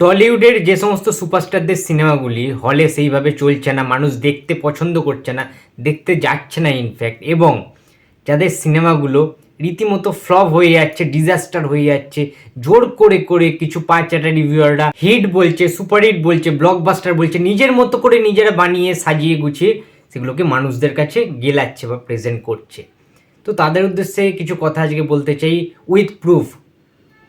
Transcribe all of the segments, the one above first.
টলিউডের যে সমস্ত সুপারস্টারদের সিনেমাগুলি, হলে সেইভাবে চলছে না, মানুষ দেখতে পছন্দ করছে না, দেখতে যাচ্ছে না ইনফ্যাক্ট এবং যাদের সিনেমাগুলো রীতিমতো ফ্লপ হয়ে যাচ্ছে ডিজাস্টার হয়ে যাচ্ছে, জোর করে করে কিছু পাঁচ চারটা রিভিউয়াররা হিট বলছে সুপার হিট বলছে ব্লকবাস্টার বলছে, নিজের মতো করে নিজেরা বানিয়ে, সাজিয়ে, গুছিয়ে সেগুলোকে মানুষদের কাছে গেলাচ্ছে বা প্রেজেন্ট করছে। তো তাদের উদ্দেশ্যে কিছু কথা আজকে বলতে চাই উইথ প্রুফ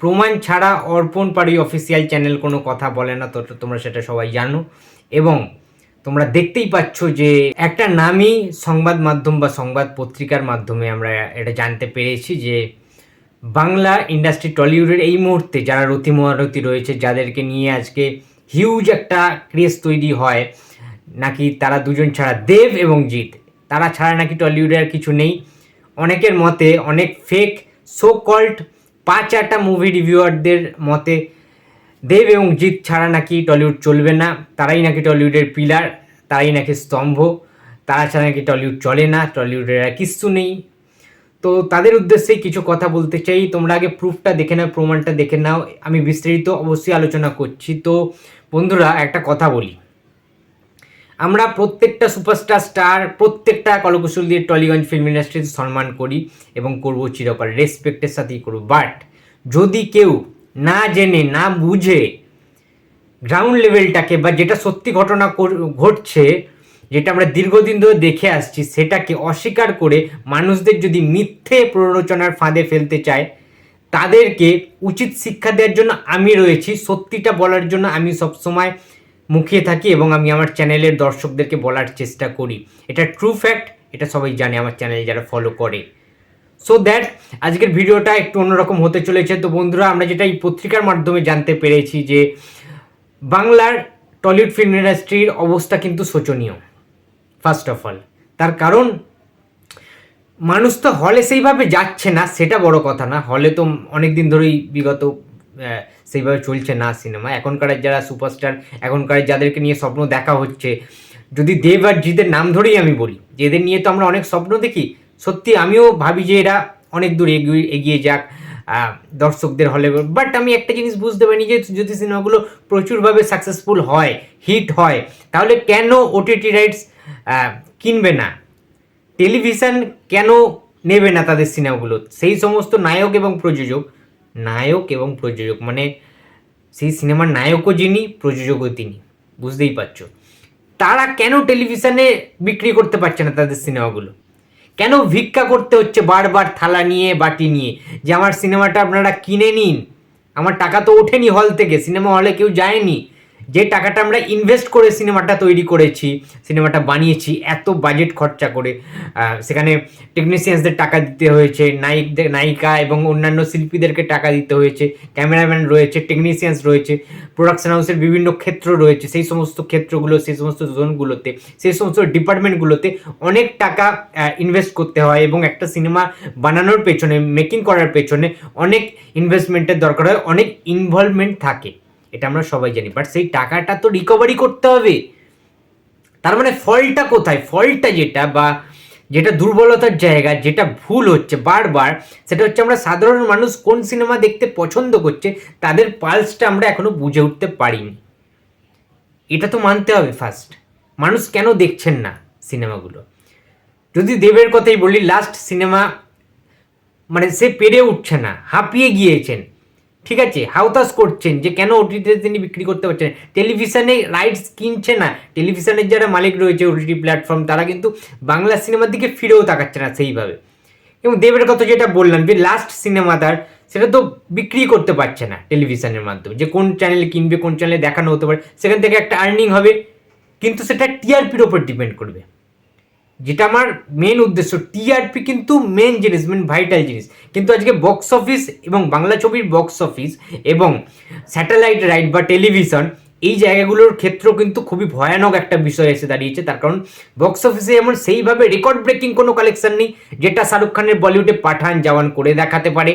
প্রমাণ ছাড়া অর্পণ পাড়ি অফিসিয়াল চ্যানেল কোনো কথা বলে না, তো তোমরা সেটা সবাই জানো। এবং তোমরা দেখতেই পাচ্ছ যে একটা নামই সংবাদ মাধ্যম বা সংবাদ পত্রিকার মাধ্যমে আমরা এটা জানতে পেরেছি যে বাংলা ইন্ডাস্ট্রি টলিউডের এই মুহূর্তে যারা রতি মহারতি রয়েছে, যাদেরকে নিয়ে আজকে হিউজ একটা ক্রেজ তৈরি হয়, নাকি তারা দুজন ছাড়া দেব এবং জিৎ, তারা ছাড়া নাকি টলিউডে আর কিছু নেই। অনেকের মতে অনেক ফেক সো কল্ড পাঁচ আটটা মুভি রিভিউয়ারদের মতে দেব এবং জিৎ ছাড়া নাকি টলিউড চলবে না। তারাই নাকি টলিউডের পিলার তারাই নাকি স্তম্ভ, তারা ছাড়া নাকি টলিউড চলে না, টলিউডের আর কিচ্ছু নেই। তো তাদের উদ্দেশ্যে কিছু কথা বলতে চাই। তোমরা আগে প্রুফটা দেখে নাও, প্রমাণটা দেখে নাও। আমি বিস্তারিত অবশ্যই আলোচনা করছি। তো বন্ধুরা, একটা কথা বলি। আমরা প্রত্যেকটা সুপারস্টার, স্টার, প্রত্যেকটা কলকুশল দিয়ে টলিগঞ্জ ফিল্ম ইন্ডাস্ট্রিতে সম্মান করি এবং করব চিরকাল। রেসপেক্টের সাথেই করব। বাট যদি কেউ না জেনে, না বুঝে গ্রাউন্ড লেভেলটাকে বা যেটা সত্যি ঘটনা ঘটছে, যেটা আমরা দীর্ঘদিন ধরে দেখে আসছি, সেটাকে অস্বীকার করে মানুষদের যদি মিথ্যে প্ররোচনার ফাঁদে ফেলতে চায়, তাদেরকে উচিত শিক্ষা দেওয়ার জন্য আমি রয়েছি। সত্যিটা বলার জন্য আমি সবসময় মুখিয়ে থাকি এবং আমি আমার চ্যানেলের দর্শকদেরকে বলার চেষ্টা করি। এটা ট্রু ফ্যাক্ট এটা সবাই জানে আমার চ্যানেল যারা ফলো করে। সো দ্যাট আজকের ভিডিওটা একটু অন্যরকম হতে চলেছে। তো বন্ধুরা, আমরা যেটা এই পত্রিকার মাধ্যমে জানতে পেরেছি যে, বাংলার টলিউড ফিল্ম ইন্ডাস্ট্রির অবস্থা কিন্তু শোচনীয় ফার্স্ট অফ অল তার কারণ, মানুষ তো হলে সেইভাবে যাচ্ছে না, সেটা বড় কথা না। হলে তো অনেক দিন ধরেই বিগত সেইভাবে চলছে না সিনেমা। এখনকার যারা সুপারস্টার, এখনকার যাদেরকে নিয়ে স্বপ্ন দেখা হচ্ছে, যদি দেব আর জিতের নাম ধরেই আমি বলি এদের নিয়ে তো আমরা অনেক স্বপ্ন দেখি, সত্যি আমিও ভাবি যে এরা অনেক দূর এগিয়ে এগিয়ে যাক দর্শকদের হলে। বাট আমি একটা জিনিস বুঝতে পারিনি যে যদি সিনেমাগুলো প্রচুরভাবে সাকসেসফুল হয় হিট হয়, তাহলে কেন ওটিটি রাইটস কিনবে না? টেলিভিশন কেন নেবে না তাদের সিনেমাগুলো? সেই সমস্ত নায়ক এবং প্রযোজক নায়ক এবং প্রযোজক মানে সেই সিনেমার নায়কও যিনি, প্রযোজকও তিনি, বুঝতেই পারছ। তারা কেন টেলিভিশনে বিক্রি করতে পারছে না তাদের সিনেমাগুলো? কেন ভিক্ষা করতে হচ্ছে বারবার থালা নিয়ে, বাটি নিয়ে? যে আমার সিনেমাটা আপনারা কিনে নিন, আমার টাকা তো ওঠেনি হল থেকে, সিনেমা হলে কেউ যায়নি। যে টাকাটা আমরা ইনভেস্ট করে সিনেমাটা তৈরি করেছি, সিনেমাটা বানিয়েছি, এত বাজেট খরচা করে সেখানে টেকনিশিয়ানসদের টাকা দিতে হয়েছে, নায়িকদের, নায়িকা এবং অন্যান্য শিল্পীদেরকে টাকা দিতে হয়েছে ক্যামেরাম্যান রয়েছে টেকনিশিয়ানস রয়েছে প্রোডাকশন হাউসের বিভিন্ন ক্ষেত্র রয়েছে, সেই সমস্ত ক্ষেত্রগুলো, সেই সমস্ত জোনগুলোতে সেই সমস্ত ডিপার্টমেন্টগুলোতে অনেক টাকা ইনভেস্ট করতে হয় এবং একটা সিনেমা বানানোর পেছনে মেকিং করার পেছনে অনেক ইনভেস্টমেন্টের দরকার হয়, অনেক ইনভলভমেন্ট থাকে। এটা আমরা সবাই জানি বাট সেই টাকাটা তো রিকভারি করতে হবে। তার মানে ফলটা কোথায়? ফলটা যেটা বা যেটা দুর্বলতার জায়গা, যেটা ভুল হচ্ছে বারবার, সেটা হচ্ছে আমরা সাধারণ মানুষ কোন সিনেমা দেখতে পছন্দ করছে, তাদের পালসটা আমরা এখনও বুঝে উঠতে পারিনি। এটা তো মানতে হবে ফার্স্ট মানুষ কেন দেখছেন না সিনেমাগুলো যদি দেবের কথাই বলি লাস্ট সিনেমা মানে সে পেরে উঠছে না, হাঁপিয়ে গিয়েছেন। ঠিক আছে? হাউতাস করছেন যে কেন ওটিতে তিনি বিক্রি করতে পারছেন? টেলিভিশনে রাইটস কিনছে না। টেলিভিশনের যারা মালিক রয়েছে ওটিটি প্ল্যাটফর্ম তারা কিন্তু বাংলা সিনেমার দিকে ফিরেও তাকাচ্ছে না সেইভাবে। এবং দেবের কথা যেটা বললাম, যে লাস্ট সিনেমা তার সেটা তো বিক্রি করতে পারছে না টেলিভিশনের মাধ্যমে। যে কোন চ্যানেলে কিনবে, কোন চ্যানেলে দেখানো হতে পারে, সেখান থেকে একটা আর্নিং হবে। কিন্তু সেটা টিআরপির ওপর ডিপেন্ড করবে। যেটা আমার মেন উদ্দেশ্য। টিআরপি কিন্তু মেন জিনিস মেন ভাইটাল জিনিস। কিন্তু আজকে বক্স অফিস এবং বাংলা ছবির বক্স অফিস এবং স্যাটেলাইট রাইট বা টেলিভিশন এই জায়গাগুলোর ক্ষেত্র কিন্তু খুবই ভয়ানক একটা বিষয় এসে দাঁড়িয়েছে। তার কারণ বক্স অফিসে এমন সেইভাবে রেকর্ড ব্রেকিং কোনো কালেকশন নেই, যেটা শাহরুখ খানের বলিউডে পাঠান জওয়ান করে দেখাতে পারে।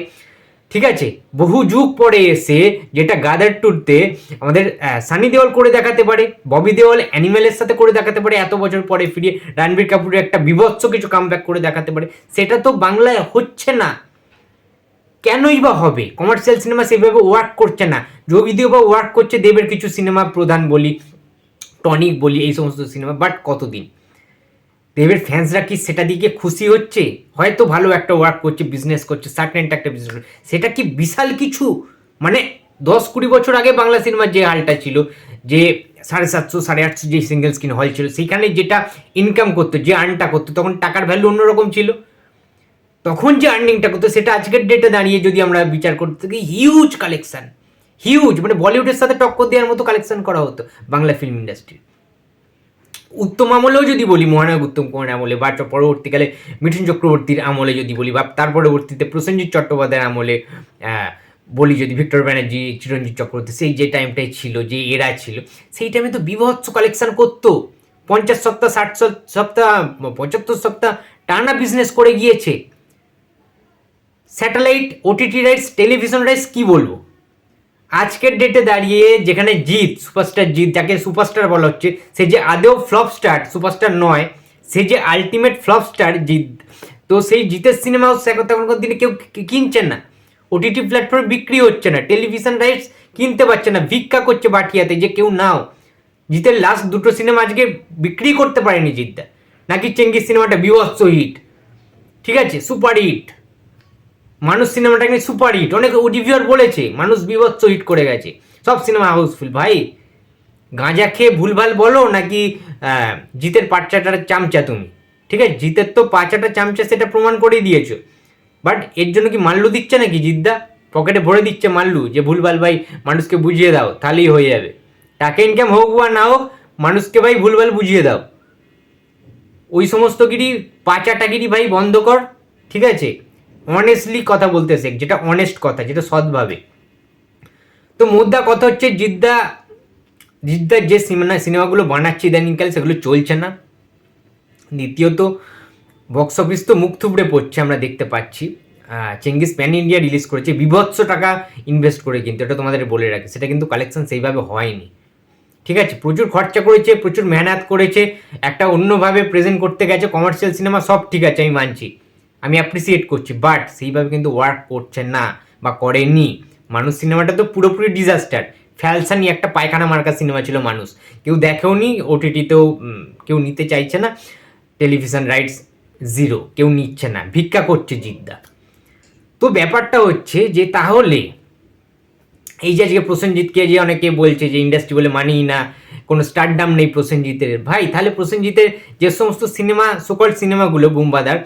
ঠিক আছে? বহু যুগ পরে এসে যেটা গাদার টুরতে আমাদের সানি দেওয়াল করে দেখাতে পারে, ববি দেওয়াল অ্যানিমেলের সাথে করে দেখাতে পারে, এত বছর পরে ফিরিয়ে রণবীর কাপুরের একটা বিভৎস কিছু কামব্যাক করে দেখাতে পারে। সেটা তো বাংলায় হচ্ছে না। কেনই বা হবে? কমার্শিয়াল সিনেমা সেভাবে ওয়ার্ক করছে না। যদিও বা ওয়ার্ক করছে দেবের কিছু সিনেমা প্রধান বলি টনিক বলি, এই সমস্ত সিনেমা বাট কতদিন? দেবের ফ্যান্সরা কি সেটা দিকে খুশি হচ্ছে? হয়তো ভালো একটা ওয়ার্ক করছে বিজনেস করছে সার্টেন্ট একটা বিজনেস সেটা কি বিশাল কিছু? মানে দশ কুড়ি বছর আগে বাংলা সিনেমার যে হালটা ছিল, যে সাড়ে সাতশো, সাড়ে আটশো যে সিঙ্গেল স্ক্রিন হল ছিল সেখানে যেটা ইনকাম করতো, যে আর্নটা করতো, তখন টাকার ভ্যালু অন্যরকম ছিল। তখন যে আর্নিংটা করতো, সেটা আজকের ডেটে দাঁড়িয়ে যদি আমরা বিচার করতে হিউজ কালেকশান হিউজ মানে বলিউডের সাথে টক্কর দেওয়ার মতো কালেকশান করা হতো বাংলা ফিল্ম ইন্ডাস্ট্রি উত্তম আমলেও যদি বলি, মহানায়ক উত্তম কুমার আমলে বা পরবর্তীকালে মিঠুন চক্রবর্তীর আমলে যদি বলি বা তার পরবর্তীতে প্রসেনজিৎ চট্টোপাধ্যায়ের আমলে বলি যদি ভিক্টর ব্যানার্জি, চিরঞ্জিত চক্রবর্তী, সেই যে টাইমটাই ছিল, যে এরা ছিল, সেই টাইমে তো বিভৎস কালেকশন করতো। পঞ্চাশ সপ্তাহ, ষাট সপ- সপ্তাহ, পঁচাত্তর সপ্তাহ টানা বিজনেস করে গিয়েছে। Satellite OTT rights television rights কি বলব? আজকের ডেটে দাঁড়িয়ে যেখানে জিৎ সুপারস্টার জিৎ, যাকে সুপারস্টার বলা হচ্ছে, সে যে আদেও ফ্লপ স্টার সুপারস্টার নয়, সে যে আলটিমেট ফ্লপ স্টার জিৎ। তো সেই জিতের সিনেমাও সে এখন তখনকার দিনে কেউ কিনছেন না। ওটিটি প্ল্যাটফর্মে বিক্রি হচ্ছে না টেলিভিশন রাইটস কিনতে পারছে না, ভিক্ষা করছে বাটিয়াতে যে কেউ নাও। জিতের লাস্ট দুটো সিনেমা আজকে বিক্রি করতে পারেনি জিতদা নাকি চেঙ্গিস সিনেমাটা বিভৎস হিট ঠিক আছে সুপার হিট মানুষ সিনেমাটাকে সুপার হিট অনেক রিভিউয়ার বলেছে, মানুষ বিভৎস হিট করে গেছে। সব সিনেমা হাউসফুল ভাই, গাঁজা খেয়ে ভুলভাল বলো নাকি জিতের পাঁচাটার চামচা তুমি? ঠিক আছে, জিতের তো পাঁচাটা চামচা সেটা প্রমাণ করেই দিয়েছ। বাট এর জন্য কি মাল্লু দিচ্ছে নাকি জিদ্দা? পকেটে ভরে দিচ্ছে মাল্লু যে ভুলভাল ভাই মানুষকে বুঝিয়ে দাও, তাহলেই হয়ে যাবে। টাকা ইনকাম হোক বা না হোক, মানুষকে ভাই ভুলভাল বুঝিয়ে দাও। ওই সমস্ত গিরি পাচাটাগিরি ভাই বন্ধ কর, ঠিক আছে? অনেস্টলি কথা বলতে শেখ, যেটা অনেস্ট কথা, যেটা সৎভাবে। তো মুদ্রা কথা হচ্ছে জিদ্দা জিদ্দার যে সিনেমা, সিনেমাগুলো বানাচ্ছে ইদানিংকালে, সেগুলো চলছে না। দ্বিতীয়ত বক্স অফিস তো মুখ থুবড়ে পড়ছে, আমরা দেখতে পাচ্ছি। চেঙ্গিস প্যান ইন্ডিয়া রিলিজ করেছে, বিভৎস টাকা ইনভেস্ট করে কিন্তু, এটা তোমাদের বলে রাখি, সেটা কিন্তু কালেকশন সেইভাবে হয়নি। ঠিক আছে, প্রচুর খরচা করেছে, প্রচুর মেহনত করেছে, একটা অন্যভাবে প্রেজেন্ট করতে গেছে কমার্শিয়াল সিনেমা সব ঠিক আছে, আমি মানছি। আমি অ্যাপ্রিসিয়েট করছি বাট সেইভাবে কিন্তু ওয়ার্ক করছে না বা করেনি মানুষ সিনেমাটা তো পুরোপুরি ডিজাস্টার ফ্যালসানি একটা পায়খানা মার্কা সিনেমা ছিল মানুষ। কেউ দেখেও নি ওটিটিতেও কেউ নিতে চাইছে না। টেলিভিশন রাইটস জিরো কেউ নিচ্ছে না। ভিক্ষা করছে জিদ্দা। তো ব্যাপারটা হচ্ছে যে তাহলে এই যে আজকে প্রসেনজিৎকে যে অনেকে বলছে যে ইন্ডাস্ট্রি বলে মানেই না, কোনো স্টারডাম নেই প্রসেনজিতের। ভাই, তাহলে প্রসেনজিতের যে সমস্ত সিনেমা সকল সিনেমাগুলো বুমবাদার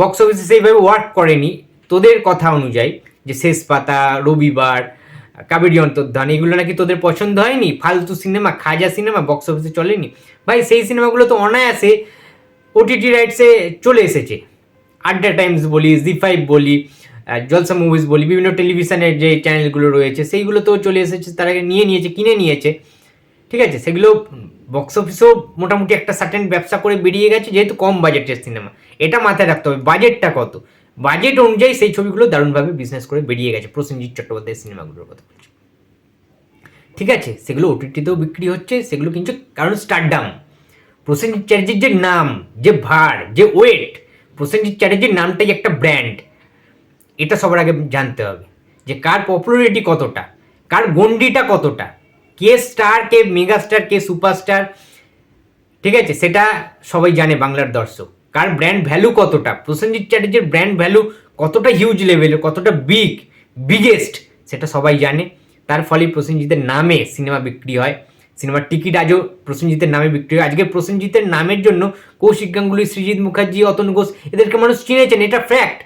বক্স অফিসে সেইভাবে ওয়ার্ক করেনি। তোদের কথা অনুযায়ী যে শেষ পাতা রবিবার, কাবেরি অন্তর্ধান, এগুলো নাকি তোদের পছন্দ হয়নি? ফালতু সিনেমা খাজা সিনেমা বক্স অফিসে চলেনি। ভাই, সেই সিনেমাগুলো তো অনায়াসে ওটিটি রাইটসে চলে এসেছে। আড্ডা টাইমস বলি জি ফাইভ বলি জলসা মুভিজ বলি, বিভিন্ন টেলিভিশনের যে চ্যানেলগুলো রয়েছে সেইগুলো তো চলে এসেছে, তারা নিয়ে নিয়েছে, কিনে নিয়েছে। ঠিক আছে, সেগুলো বক্স অফিসেও মোটামুটি একটা সার্টেন ব্যবসা করে বেরিয়ে গেছে, যেহেতু কম বাজেটের সিনেমা এটা মাথায় রাখতে হবে। বাজেটটা কত? বাজেট অনুযায়ী সেই ছবিগুলো দারুণভাবে বিজনেস করে বেরিয়ে গেছে। প্রসেনজিৎ চট্টোপাধ্যায়ের সিনেমাগুলোর কথা বলছি। ঠিক আছে? সেগুলো ওটিটিতেও বিক্রি হচ্ছে, সেগুলো কিন্তু কারণ স্টারডাম প্রসেনজিৎ চ্যাটার্জির যে নাম, যে ভার, যে ওয়েট প্রসেনজিৎ চ্যাটার্জির নামটাই একটা ব্র্যান্ড এটা সবার আগে জানতে হবে যে কার পপুলারিটি কতটা, কার গন্ডিটা কতটা কে স্টার, কে মেগা স্টার কে সুপারস্টার? ঠিক আছে, সেটা সবাই জানে বাংলার দর্শক। কার ব্র্যান্ড ভ্যালু কতটা? প্রসেনজিৎ চ্যাটার্জির ব্র্যান্ড ভ্যালু কতটা হিউজ লেভেলের কতটা বিগ বিগেস্ট সেটা সবাই জানে। তার ফলে প্রসেনজিতের নামে সিনেমা বিক্রি হয়। সিনেমার টিকিট আজও প্রসেনজিতের নামে বিক্রি হয়। আজকে প্রসেনজিতের নামের জন্য কৌশিক গাঙ্গুলি, সৃজিৎ মুখার্জি, অতন ঘোষ, এদেরকে মানুষ চিনেছেন, এটা ফ্যাক্ট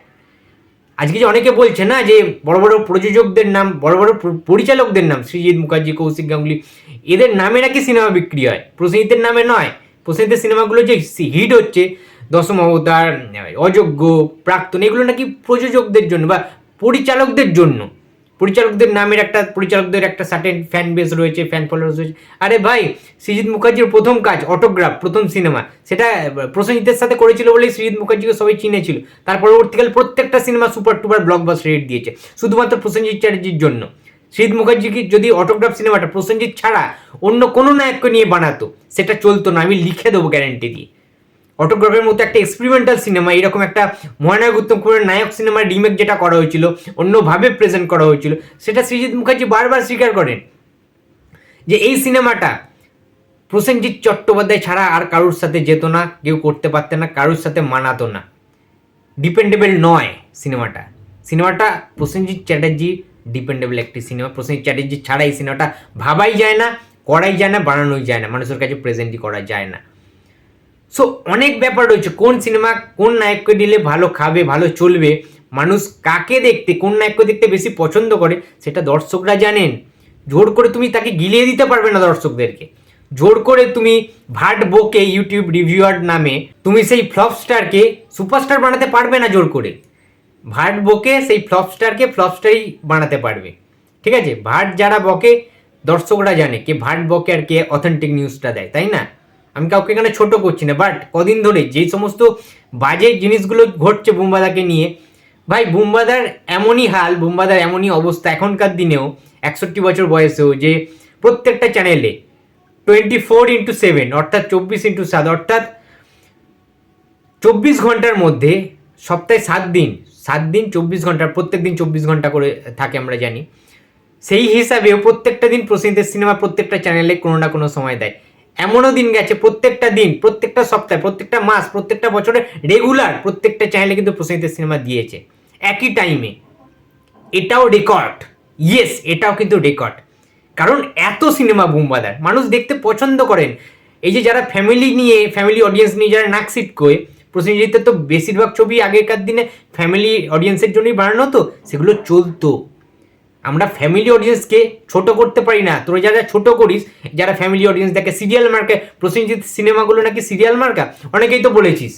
আজকে যে অনেকে বলছে না যে বড় বড় প্রযোজকদের নাম, বড় বড় পরিচালকদের নাম, সৃজিৎ মুখার্জি, কৌশিক গাঙ্গুলি, এদের নামে নাকি সিনেমা বিক্রি হয়? প্রসেনজিতের নামে নয়। প্রসেনজিতের সিনেমাগুলো যে হিট হচ্ছে দশম অবতার অযোগ্য, প্রাক্তন, এগুলো নাকি প্রযোজকদের জন্য বা পরিচালকদের জন্য। পরিচালকদের নামের একটা, পরিচালকদের একটা সার্টেন ফ্যান বেস রয়েছে ফ্যান ফলোয়ার্স রয়েছে। আরে ভাই, সৃজিৎ মুখার্জির প্রথম কাজ অটোগ্রাফ প্রথম সিনেমা সেটা প্রসেনজিতের সাথে করেছিল বলেই সৃজিৎ মুখার্জিকে সবাই চিনেছিল। তার পরবর্তীকালে প্রত্যেকটা cinema super duper blockbuster rate দিয়েছে, শুধুমাত্র প্রসেনজিৎ চ্যাটার্জির জন্য। সৃজিৎ মুখার্জিকে যদি অটোগ্রাফ সিনেমাটা প্রসেনজিৎ ছাড়া অন্য কোনো নায়ককে নিয়ে বানাতো, সেটা চলতো না, আমি লিখে দেবো গ্যারেন্টি দিয়ে। অটোগ্রাফের মতো একটা এক্সপেরিমেন্টাল সিনেমা এরকম একটা মহানায়ক উত্তম কুমারের নায়ক সিনেমার রিমেক যেটা করা হয়েছিল, অন্যভাবে প্রেজেন্ট করা হয়েছিল, সেটা সৃজিৎ মুখার্জি বারবার স্বীকার করেন যে এই সিনেমাটা প্রসেনজিৎ চট্টোপাধ্যায় ছাড়া আর কারোর সাথে যেত না, কেউ করতে পারতে না, কারোর সাথে মানাতো না। ডিপেন্ডেবল নয় সিনেমাটা সিনেমাটা প্রসেনজিৎ চ্যাটার্জি ডিপেন্ডেবল একটি সিনেমা প্রসেনজিৎ চ্যাটার্জি ছাড়া এই সিনেমাটা ভাবাই যায় না, করাই যায় না, বানানোই যায় না, মানুষের কাছে প্রেজেন্টই করা যায় না। সো অনেক ব্যাপার রয়েছে। কোন সিনেমা কোন নায়ককে নিলে ভালো খাবে, ভালো চলবে, মানুষ কাকে দেখতে, কোন নায়ককে দেখতে বেশি পছন্দ করে, সেটা দর্শকরা জানেন। জোর করে তুমি তাকে গিলিয়ে দিতে পারবে না দর্শকদেরকে। জোর করে তুমি ভাট বোকে ইউটিউব রিভিউয়ার নামে তুমি সেই ফ্লপ স্টারকে, সুপারস্টার বানাতে পারবে না জোর করে। ভাট বকে সেই ফ্লপ স্টারকে, ফ্লপ স্টারই বানাতে পারবে। ঠিক আছে? ভাট যারা বকে, দর্শকরা জানে কে ভাট বকে আর কে অথেন্টিক নিউজটা দেয়, তাই না? আমি কাউকে এখানে ছোট করছি না বাট কদিন ধরে যেই সমস্ত বাজে জিনিসগুলো ঘটছে বুম্বাদাকে নিয়ে, ভাই বুম্বাদার এমনই হাল, বুম্বাদার এমনই অবস্থা এখনকার দিনেও, একষট্টি বছর বয়সেও যে প্রত্যেকটা চ্যানেলে টোয়েন্টি ফোর ইন্টু সেভেন অর্থাৎ চব্বিশ ইন্টু সাত, অর্থাৎ চব্বিশ ঘণ্টার মধ্যে সপ্তাহে সাত দিন সাত দিন চব্বিশ ঘণ্টা, প্রত্যেক দিন চব্বিশ ঘণ্টা করে থাকে আমরা জানি। সেই হিসাবেও প্রত্যেকটা দিন প্রসেনজিতের সিনেমা প্রত্যেকটা চ্যানেলে কোনো না কোনো সময় দেয়। এমনও দিন গেছে, প্রত্যেকটা দিন, প্রত্যেকটা সপ্তাহে, প্রত্যেকটা মাস, প্রত্যেকটা বছরে রেগুলার প্রত্যেকটা চ্যানেলে কিন্তু প্রসেনজিতের সিনেমা দিয়েছে। একই টাইমে এটাও রেকর্ড ইয়েস এটাও কিন্তু রেকর্ড কারণ এত সিনেমা বুমবাদার মানুষ দেখতে পছন্দ করেন। এই যে যারা ফ্যামিলি নিয়ে ফ্যামিলি অডিয়েন্স নিয়ে যারা নাক করে প্রসেনজিতের তো বেশিরভাগ ছবি আগেকার দিনে ফ্যামিলি অডিয়েন্সের জন্যই বানানো হতো, সেগুলো চলতো। আমরা ফ্যামিলি অডিয়েন্সকে ছোট করতে পারি না। তোরা যারা ছোট করিস, যারা ফ্যামিলি অডিয়েন্স দেখে সিরিয়াল মার্কা প্রসেনজিৎ সিনেমাগুলো নাকি সিরিয়াল মার্কা অনেকেই তো বলেছিস,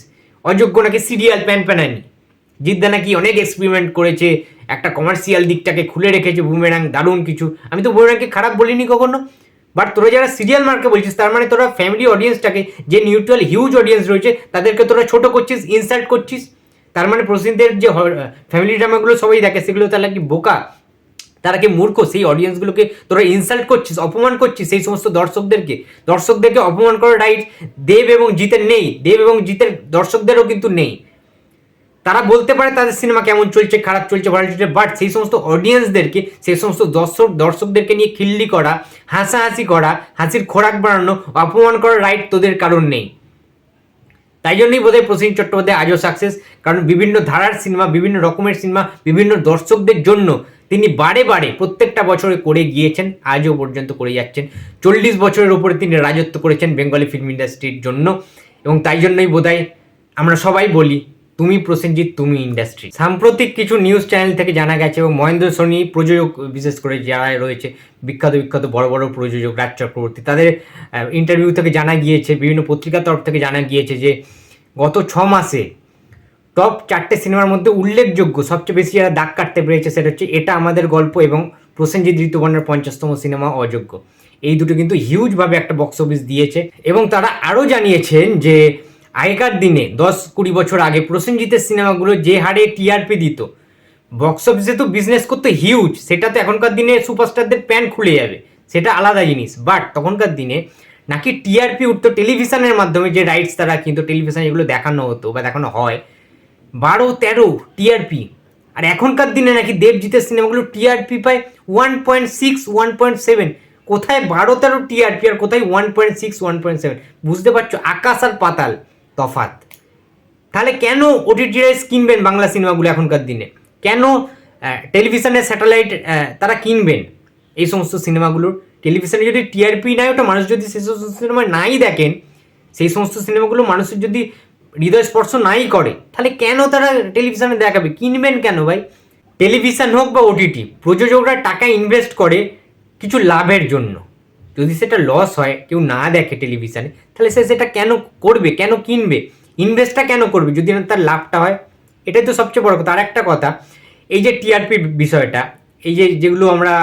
অযোগ্য নাকি সিরিয়াল প্যান প্যানানি জিদ্দা নাকি অনেক এক্সপেরিমেন্ট করেছে, একটা কমার্শিয়াল দিকটাকে খুলে রেখেছে বুমেরাং দারুণ কিছু। আমি তো বুমেরাংকে খারাপ বলিনি কখনো। বাট তোরা যারা সিরিয়াল মার্কে বলছিস, তার মানে তোরা ফ্যামিলি অডিয়েন্সটাকে যে নিউট্রাল হিউজ অডিয়েন্স রয়েছে, তাদেরকে তোরা ছোট করছিস ইনসাল্ট করছিস। তার মানে প্রসেনদের যে ফ্যামিলি ড্রামাগুলো সবাই দেখে, সেগুলো তাহলে কি বোকা। তারা কি মূর্খ? সেই অডিয়েন্সগুলোকে তোরা ইনসাল্ট করছিস, অপমান করছিস সেই সমস্ত দর্শকদেরকে। দর্শকদেরকে অপমান করার রাইট দেব এবং জিতের নেই। দেব এবং জিতের দর্শকদেরও কিন্তু নেই। তারা বলতে পারে তাদের সিনেমা কেমন চলছে, খারাপ চলছে, ভালো চলছে বাট সেই সমস্ত অডিয়েন্সদেরকে সেই সমস্ত দর্শক, দর্শকদেরকে নিয়ে খিল্লি করা, হাসাহাসি করা, হাসির খোরাক বানানো, অপমান করার রাইট তোদের কারণ নেই। তাই জন্যই বোধহয় প্রসেন চট্টোপাধ্যায় আজও সাকসেস কারণ বিভিন্ন ধারার সিনেমা বিভিন্ন রকমের সিনেমা বিভিন্ন দর্শকদের জন্য তিনি বারে বারে প্রত্যেকটা বছরে করে গিয়েছেন, আজও পর্যন্ত করে যাচ্ছেন। চল্লিশ বছরের উপরে তিনি রাজত্ব করেছেন বেঙ্গলি ফিল্ম ইন্ডাস্ট্রির জন্য এবং তাই জন্যই বোধহয় আমরা সবাই বলি, তুমি প্রসেনজিৎ, তুমি ইন্ডাস্ট্রি সাম্প্রতিক কিছু নিউজ চ্যানেল থেকে জানা গেছে এবং মহেন্দ্র সোনি প্রযোজক বিশেষ করে যারা রয়েছে, বিখ্যাত বিখ্যাত বড় বড় প্রযোজক রাজ চক্রবর্তী, তাদের ইন্টারভিউ থেকে জানা গিয়েছে, বিভিন্ন পত্রিকার তরফ থেকে জানা গিয়েছে যে গত ছ মাসে টপ চারটে সিনেমার মধ্যে উল্লেখযোগ্য, সবচেয়ে বেশি যারা দাগ কাটতে পেরেছে সেটা হচ্ছে এটা আমাদের গল্প এবং প্রসেনজিৎ ঋতুবর্ণের পঞ্চাশতম সিনেমা অযোগ্য। এই দুটো কিন্তু হিউজভাবে একটা বক্স অফিস দিয়েছে এবং তারা আরও জানিয়েছেন যে আগেকার দিনে দশ কুড়ি বছর আগে প্রসেনজিতের সিনেমাগুলো যে হারে টিআরপি দিত বক্স অফিসে তো বিজনেস করতে হিউজ সেটা তো এখনকার দিনে সুপারস্টারদের প্যান খুলে যাবে, সেটা আলাদা জিনিস। বাট তখনকার দিনে নাকি টিআরপি উঠতো টেলিভিশনের মাধ্যমে যে রাইটস তারা কিন্তু টেলিভিশনে এগুলো দেখানো হতো বা দেখানো হয় বারো, তেরো টিআরপি আর এখনকার দিনে নাকি দেবজিতের সিনেমাগুলো টিআরপি পায় one point six one point seven কোথায় বারো, তেরো টিআরপি আর কোথায় one point six one point seven বুঝতে পারছ? আকাশ আর পাতাল তফাত তাহলে কেন ওটিটি রাইটস কিনবেন বাংলা সিনেমাগুলো এখনকার দিনে? কেন টেলিভিশনের স্যাটেলাইট তারা কিনবেন এই সমস্ত সিনেমাগুলোর? টেলিভিশনে যদি টিআরপি নাই, ওটা মানুষ যদি সেই সমস্ত সিনেমা নাই দেখেন, সেই সমস্ত সিনেমাগুলো মানুষের যদি হৃদয় স্পর্শ নাই করে, তাহলে কেন তারা টেলিভিশনে দেখাবে? কিনবেন কেন ভাই? টেলিভিশন হোক বা ওটিটি প্রযোজকরা টাকা ইনভেস্ট করে কিছু লাভের জন্য। যদি সেটা লস হয়, কেউ না দেখে টেলিভিশনে তাহলে সে সেটা কেন করবে? কেন কিনবে? ইনভেস্টটা কেন করবে? যদি না তার লাভটা হয়, এটাই তো সবচেয়ে বড় কথা। আর একটা কথা, এই যে টিআরপি বিষয়টা, এই যে যেগুলো আমরা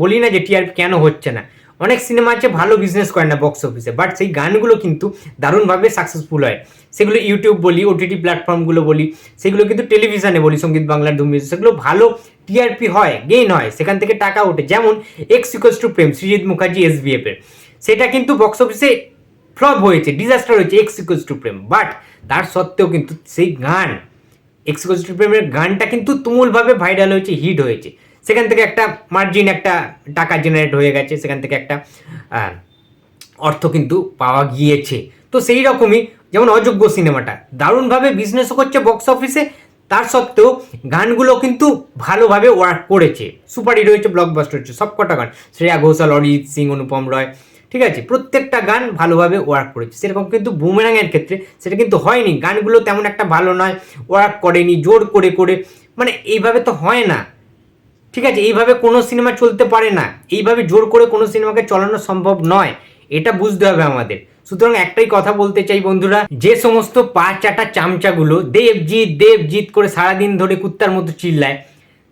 বলি না যে টিআরপি কেন হচ্ছে না অনেক সিনেমা আছে, ভালো বিজনেস করে না বক্স অফিসে বাট সেই গানগুলো কিন্তু দারুণভাবে সাকসেসফুল হয়। সেগুলো ইউটিউব বলি ওটিটি প্ল্যাটফর্মগুলো বলি, সেগুলো কিন্তু টেলিভিশনে বলি, সংগীত বাংলার ধুম সেগুলো ভালো টিআরপি হয় গেইন হয়, সেখান থেকে টাকা ওঠে। যেমন X equals to Prem Srijit Mukherjee SVF এর। সেটা কিন্তু বক্স অফিসে ফ্লপ হয়েছে ডিজাস্টার হয়েছে X equals to Prem but তার সত্ত্বেও কিন্তু সেই গান এক্সক্লুসিভ প্রেমের গানটা কিন্তু তুমুলভাবে ভাইরাল হয়েছে হিট হয়েছে। সেখান থেকে একটা মার্জিন একটা টাকা জেনারেট হয়ে গেছে, সেখান থেকে একটা অর্থ কিন্তু পাওয়া গিয়েছে। তো সেই রকমই যেমন অযোগ্য সিনেমাটা, দারুণভাবে বিজনেসও করছে বক্স অফিসে তার সত্ত্বেও গানগুলো কিন্তু ভালোভাবে ওয়ার্ক করেছে। সুপার হিট হয়েছে ব্লকবাস্টার হচ্ছে সব কটা গান। শ্রেয়া ঘোষাল, অরিজিৎ সিং, অনুপম রয়, ঠিক আছে? প্রত্যেকটা গান ভালোভাবে ওয়ার্ক করেছে। সেরকম কিন্তু বুমেরাংয়ের ক্ষেত্রে সেটা কিন্তু হয়নি। গানগুলো তেমন একটা ভালো নয় ওয়ার্ক করেনি, জোর করে করে মানে এইভাবে তো হয় না। ঠিক আছে, এইভাবে কোনো সিনেমা চলতে পারে না। এইভাবে জোর করে কোনো সিনেমাকে চলানো সম্ভব নয়। এটা বুঝতে হবে আমাদের। সুতরাং একটাই কথা বলতে চাই বন্ধুরা, যে সমস্ত পা চাটা চামচাগুলো দেবজিৎ দেবজিৎ করে সারাদিন ধরে কুত্তার মতো চিল্লায়,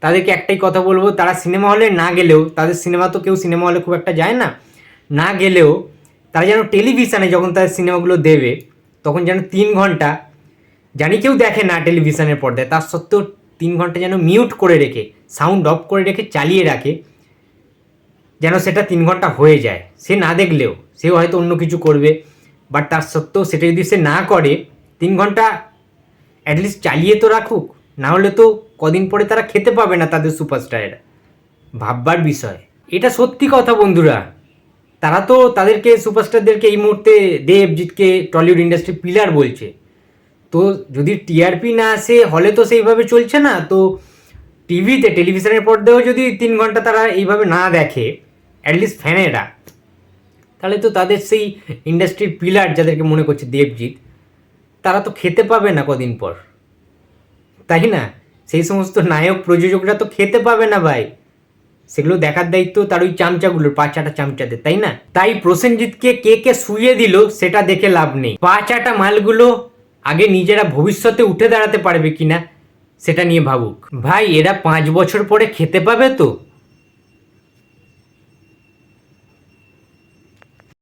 তাদেরকে একটাই কথা বলব, তারা সিনেমা হলে না গেলেও, তাদের সিনেমা তো কেউ সিনেমা হলে খুব একটা যায় না না গেলেও তারা যেন টেলিভিশনে যখন তাদের সিনেমাগুলো দেবে, তখন যেন তিন ঘণ্টা, জানি কেউ দেখে না টেলিভিশনের পর্দায়, তার সত্ত্বেও তিন ঘণ্টা যেন মিউট করে রেখে সাউন্ড অফ করে রেখে চালিয়ে রাখে, যেন সেটা তিন ঘণ্টা হয়ে যায়। সে না দেখলেও, সেও হয়তো অন্য কিছু করবে বাট তার সত্ত্বেও সেটা যদি সে না করে, তিন ঘণ্টা অ্যাটলিস্ট চালিয়ে তো রাখুক, না হলে তো কদিন পরে তারা খেতে পাবে না তাদের সুপারস্টারেরা ভাববার বিষয়। এটা সত্যি কথা বন্ধুরা। তারা তো তাদেরকে সুপারস্টারদেরকে এই মুহূর্তে দেবজিৎকে টলিউড ইন্ডাস্ট্রি পিলার বলছে। তো যদি টিআরপি না আসে, হলে তো সেইভাবে চলছে না, তো টিভিতে, টেলিভিশনের পর্দাও যদি তিন ঘণ্টা তারা এইভাবে না দেখে অ্যাটলিস্ট ফ্যানেরা, তাহলে তো তাদের সেই ইন্ডাস্ট্রির পিলার যাদেরকে মনে করছে দেবজিৎ, তারা তো খেতে পাবে না কদিন পর। তাই না? সেই সমস্ত নায়ক প্রযোজকরা তো খেতে পাবে না ভাই। সেগুলো দেখার দায়িত্ব তার ওই চামচাগুলোর পা চাটা চামচাদের, তাই না? তাই প্রসেনজিৎকে কে কে শুয়ে দিল সেটা দেখে লাভ নেই। পা চাটা মালগুলো আগে নিজেরা ভবিষ্যতে উঠে দাঁড়াতে পারবে কিনা সেটা নিয়ে ভাবুক। ভাই এরা পাঁচ বছর পরে খেতে পাবে তো?